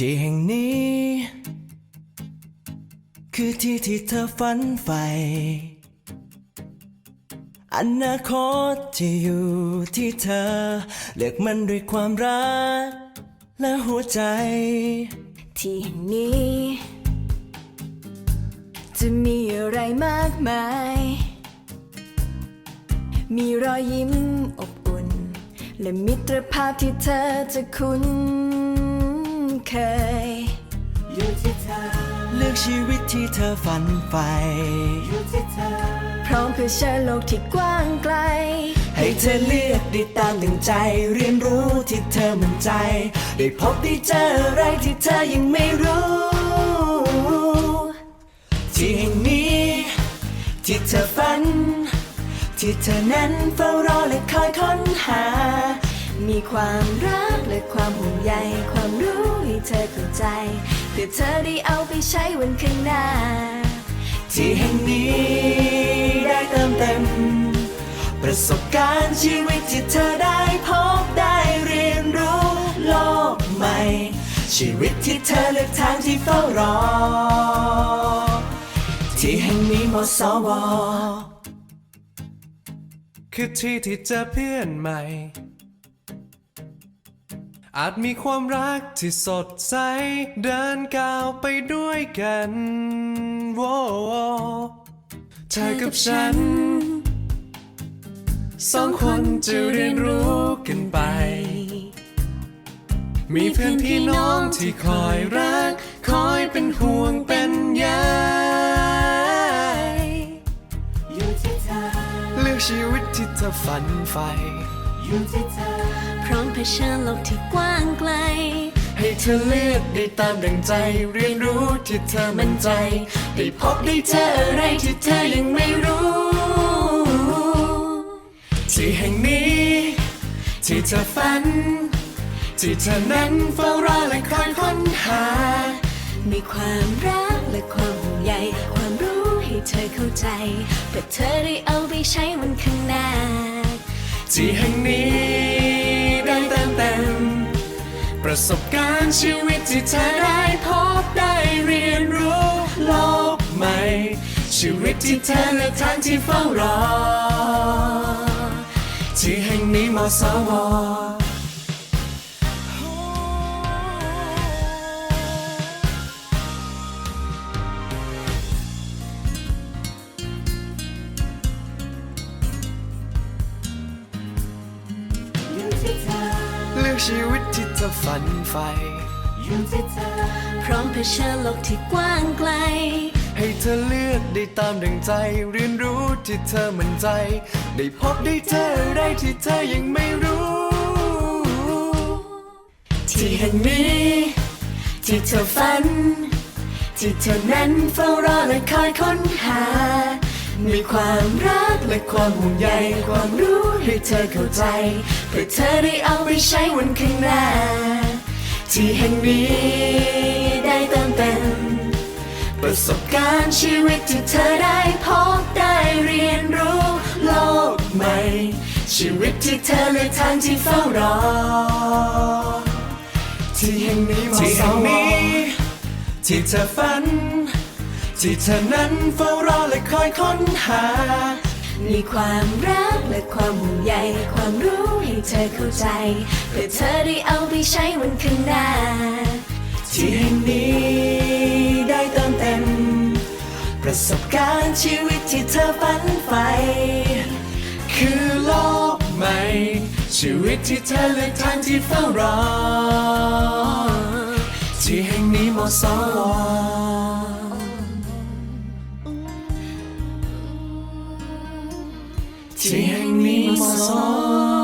ที่แห่งนี้ คือที่ที่เธอฝันใฝ่อนาคตที่อยู่ที่เธอ เลือกมันด้วยความรัก และหัวใจ ที่แห่งนี้ จะมีอะไรมากมาย มีรอยยิ้มอบอุ่น และมิตรภาพที่เธอจะคุ้น เคย อยู่ที่เธอ เลือกชีวิตที่เธอฝันใฝ่อยู่ที่เธอ พร้อมเพื่อเชิญโลกที่กว้างไกล ให้เธอเลือกได้ตามดึงใจ เรียนรู้ที่เธอมั่นใจ ได้พบได้เจออะไรที่เธอยังไม่รู้ ที่แห่งนี้ ที่เธอฝัน ที่เธอนั้นเฝ้ารอและคอยค้นหา มีความรักและความห่วงใยความรู้ให้ เธอเข้าใจเพื่อเธอได้เอาไปใช้วันข้างหน้า ที่แห่งนี้ได้เติมเต็ม ประสบการณ์ชีวิตที่เธอได้พบได้เรียนรู้โลกใหม่ ชีวิตที่เธอเลือกทางที่เฝ้ารอ ที่แห่งนี้มสวคือที่ที่เจอเพื่อนใหม่ อาจมีความรักที่สดใส เดินก้าวไปด้วยกันโว้เธอกับฉัน สองคนจะเรียนรู้กันไป มีเพื่อนพี่น้องที่คอยรัก คอยเป็นห่วงเป็นใยอยู่ที่เธอเลือกชีวิตที่เธอฝันใฝ่อยู่ที่เธอ พร้อมเผชิญโลกที่กว้างไกล ให้เธอเลือกได้ตามดังใจ เรียนรู้ที่เธอมั่นใจ ได้พบได้เจออะไรที่เธอยังไม่รู้ ที่แห่งนี้ ที่เธอฝัน ที่เธอนั้นเฝ้ารอและคอยค้นหา มีความรักและความห่วงใยความรู้ให้เธอเข้าใจเพื่อเธอได้เอาไปใช้วันข้างหน้าที่แห่งนี้ ประสบการณ์ชีวิตที่เธอได้พบได้เรียนรู้โลกใหม่ ชีวิตที่เธอและทางที่เฝ้ารอ ที่แห่งนี้มสว เลือกชีวิตที่เธอฝันใฝ่อยู่ที่เธอพร้อมเผชิญโลกที่กว้างไกล ให้เธอเลือกได้ตามดังใจ เรียนรู้ที่เธอมั่นใจ ได้พบได้เจออะไรที่เธอยังไม่รู้ ที่แห่งนี้ ที่เธอฝัน ที่เธอนั้นเฝ้ารอและคอยค้นหา มีความรักและความห่วงใยความรู้ ให้เธอเข้าใจ เพื่อเธอได้เอาไปใช้วันข้างหน้า ที่แห่งนี้ได้เติมเต็ม ประสบการณ์ชีวิตที่เธอได้พบได้เรียนรู้โลกใหม่ ชีวิตที่เธอเลือกทางที่เฝ้ารอ ที่แห่งนี้มที่แห่งนี้ ที่เธอฝัน ที่เธอนั้นเฝ้ารอและคอยค้นหา มีความรักและความห่วงใยความรู้ให้เธอเข้าใจ เพื่อเธอได้เอาไปใช้วันข้างหน้า ที่แห่งนี้ได้เติมเต็ม ประสบการณ์ชีวิตที่เธอฝันใฝ่คือโลกใหม่ ชีวิตที่เธอเลือกทางที่เฝ้ารอ ที่แห่งนี้มอสว ที่แห่งนี้มสว